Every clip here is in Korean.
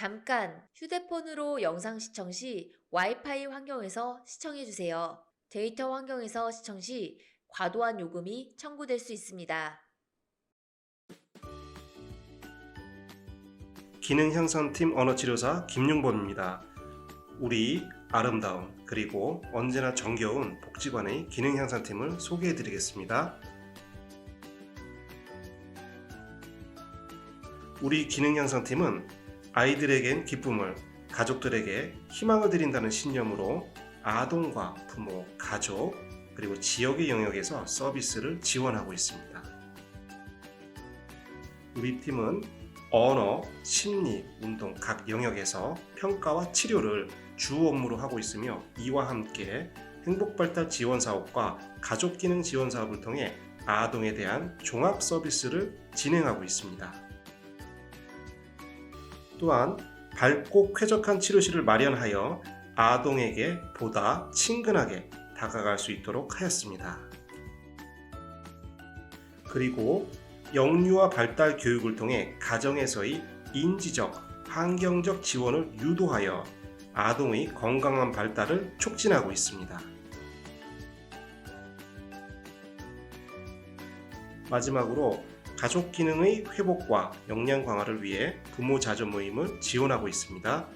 잠깐 휴대폰으로 영상 시청 시 와이파이 환경에서 시청해 주세요. 데이터 환경에서 시청 시 과도한 요금이 청구될 수 있습니다. 기능 향상팀 언어치료사 김용범입니다. 우리 아름다운 그리고 언제나 정겨운 복지관의 기능 향상팀을 소개해 드리겠습니다. 우리 기능 향상팀은 아이들에겐 기쁨을, 가족들에게 희망을 드린다는 신념으로 아동과 부모, 가족, 그리고 지역의 영역에서 서비스를 지원하고 있습니다. 우리 팀은 언어, 심리, 운동 각 영역에서 평가와 치료를 주 업무로 하고 있으며 이와 함께 행복발달 지원 사업과 가족 기능 지원 사업을 통해 아동에 대한 종합 서비스를 진행하고 있습니다. 또한 밝고 쾌적한 치료실을 마련하여 아동에게 보다 친근하게 다가갈 수 있도록 하였습니다. 그리고 영유아 발달 교육을 통해 가정에서의 인지적, 환경적 지원을 유도하여 아동의 건강한 발달을 촉진하고 있습니다. 마지막으로 가족 기능의 회복과 역량 강화를 위해 부모 자조 모임을 지원하고 있습니다.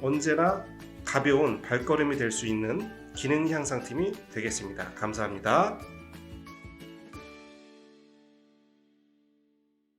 언제나 가벼운 발걸음이 될 수 있는 기능 향상팀이 되겠습니다. 감사합니다.